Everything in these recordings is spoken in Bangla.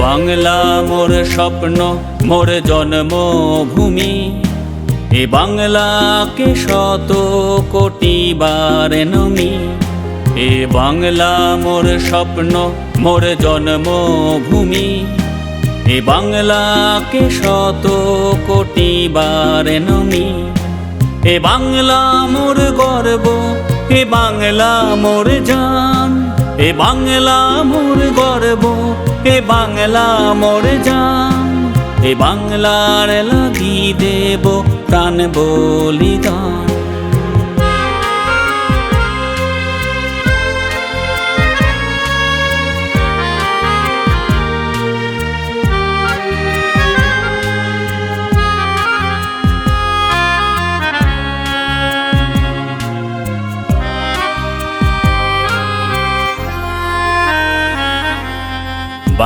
বাংলা মোর স্বপ্ন, মোর জন্মভূমি। এ বাংলাকে শত কোটি বার নমি। এ বাংলা মোর স্বপ্ন, মোর জন্মভূমি। এ বাংলাকে শত কোটি বার নমি। এ বাংলা মোর গর্ব, এ বাংলা মোর জান। এ বাংলা মোর গর্ব এ বাংলা মোর জান। এ বাংলার লাগি দেব প্রাণ বলিদান।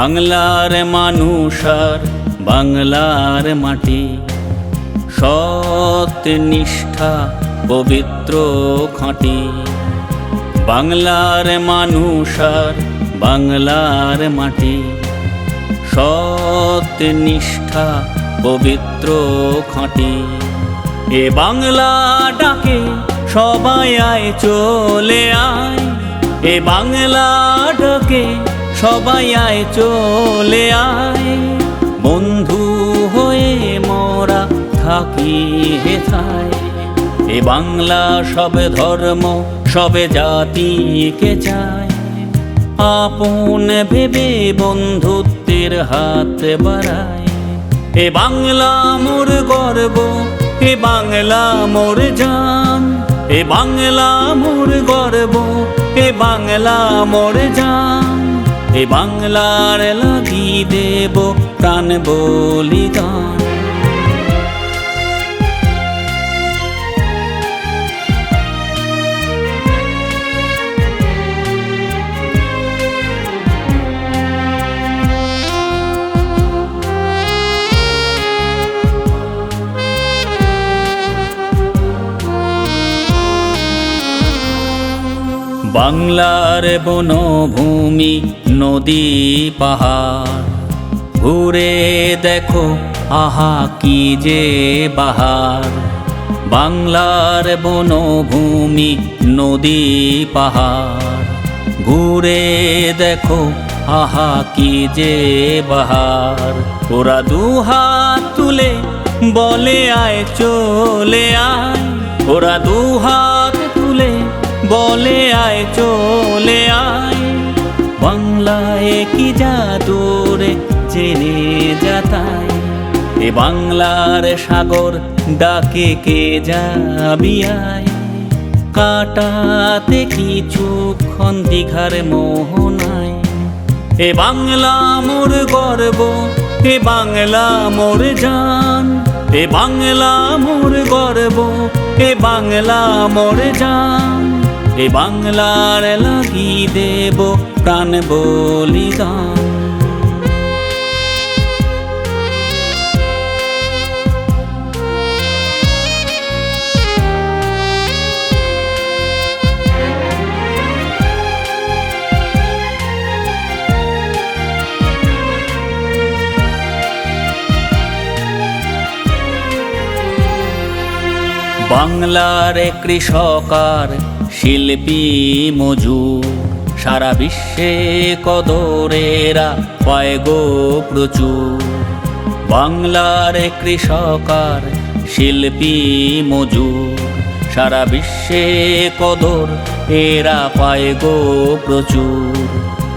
বাংলার মানুষ আর বাংলার মাটি। সৎ নিষ্ঠা, পবিত্র খাঁটি। বাংলার মানুষ আর বাংলার মাটি। সৎ নিষ্ঠা, পবিত্র খাঁটি। এ বাংলা ডাকে, সবাই আয়, চলে আয়। এ বাংলা ডাকে সবাই আয়, চলে আয়। বন্ধু হয়ে মরা থাকি হেথায় এ বাংলা সবে ধর্ম, সবে জাতিকে চায় আপন ভেবে বন্ধুত্বের হাত বাড়ায় এ বাংলা মোর গর্ব, এ বাংলা মোর জান। এ বাংলা মোর গর্ব, এ বাংলা মোর জান। এ বাংলার লাগি দেব প্রাণ বলিদান। বাংলার বনভূমি, নদী, পাহাড়। ঘুরে দেখো, আহা, কি যে বাহার। বাংলার বনভূমি, নদী, পাহাড়। ঘুরে দেখো, আহা, কি যে বাহার। ওরা দুহাত তুলে বলে, আয়, চলে আয়। ওরা দুহাত চলে আয়। বাংলায় কি জাদুরে জেনে যাতায়। এ বাংলার সাগর ডাকে কে যাবি আয়। কাটাতে কিছুক্ষণ দীঘার মোহনায় এ বাংলা মোর গর্ব, এ বাংলা মোর জান। এ বাংলা মোর গর্ব, এ বাংলা মোর জান। এ বাংলার লাগি দেব প্রাণ বলিদান। বাংলার কৃষকার শিল্পী মজুর সারা বিশ্বে কদরেরা পায় গো প্রচুর বাংলার কৃষকার, শিল্পী মজুর সারা বিশ্বে কদর, এরা পায় গো প্রচুর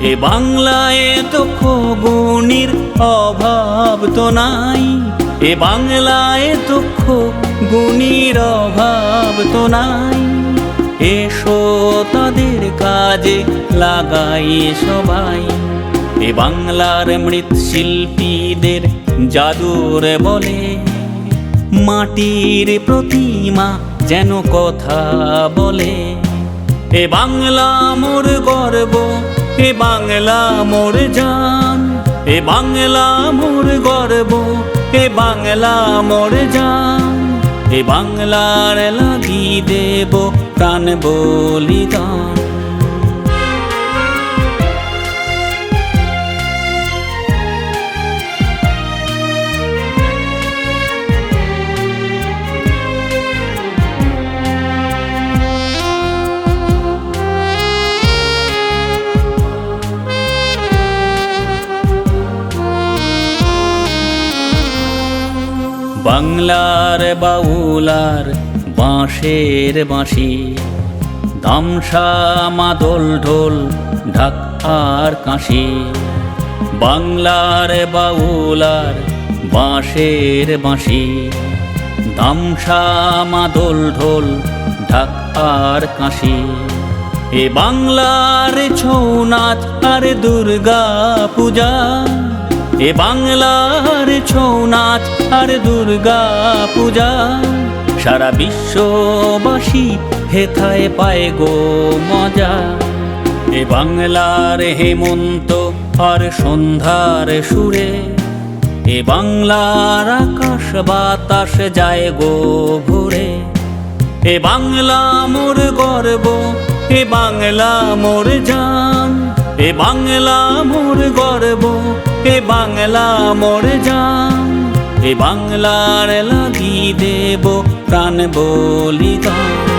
এ বাংলায় দুঃখ গুণীর অভাব তো নাই, এ বাংলায় দুঃখ গুণীর অভাব তো নাই। এসো তাদের কাজে, লাগাই সবাই। এ বাংলার মৃৎ শিল্পীদের জাদুর বলে, মাটির প্রতিমা যেন কথা বলে। এ বাংলা মোর গর্ব, এ বাংলা মোর জান, এ বাংলা মোর গর্ব, এ বাংলা মোর জান। এ বাংলার লাগি দেব প্রাণ বলিদান। বাংলার বাউলার বাঁশের বাঁশি। ধামসা মাদল ঢোল, ঢাক আর কাশি বাংলার বাউলার বাঁশের বাঁশি। ধামসা মাদল ঢোল, ঢাক আর কাশি এ বাংলার ছৌ নাচ আর দুর্গা পূজা। এ বাংলার ছৌ নাচ আর দুর্গা পূজা। সারা বিশ্ববাসী হেথায় পায় গো মজা। এ বাংলার হেমন্ত আর সন্ধ্যার সুরে। এ বাংলার আকাশ বাতাস যায় গো ভোরে। এ বাংলা মোর গর্ব, এ বাংলা মোর জান। এ বাংলা মোর গর্ব এ বাংলা মোর জান। এ বাংলার লাগি দেব প্রাণ বলিদান।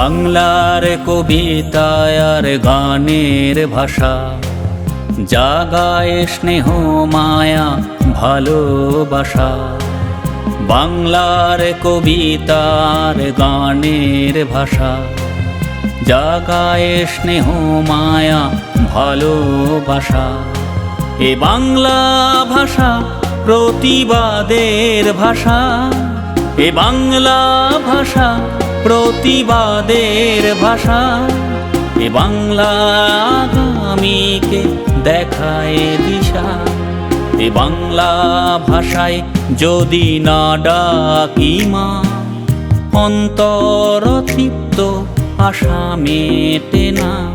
বাংলার কবিতায়ার গানের ভাষা। জাগায় স্নেহ, মায়া, ভালোবাসা। বাংলার কবিতার গানের ভাষা। জাগায় স্নেহ, মায়া, ভালোবাসা। এ বাংলা ভাষা, প্রতিবাদের ভাষা। এ বাংলা ভাষা, প্রতিবাদের ভাষা। এ বাংলা আগামীকে দেখায় দিশা। এ বাংলা ভাষায় যদি না ডাকি মা, অন্তর তৃপ্ত আশা মেটে না।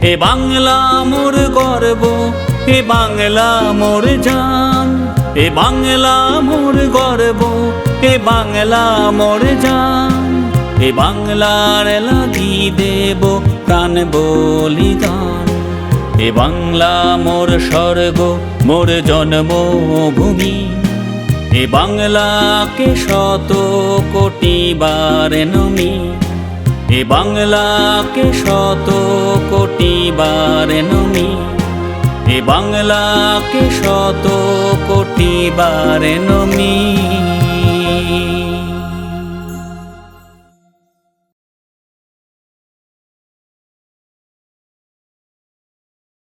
এ বাংলা মোর গর্ব, এ বাংলা মোর জান। এ বাংলা মোর গর্ব এ বাংলা মোর জান, এ বাংলার লাগি দেব প্রাণ বলিদান। এ বাংলা মোর স্বর্গ, মোর জন্মভূমি। এ বাংলাকে শত কোটি বার নমি। এ বাংলাকে শত কোটি বার নমি। এ বাংলাকে শত কোটি বার নমি।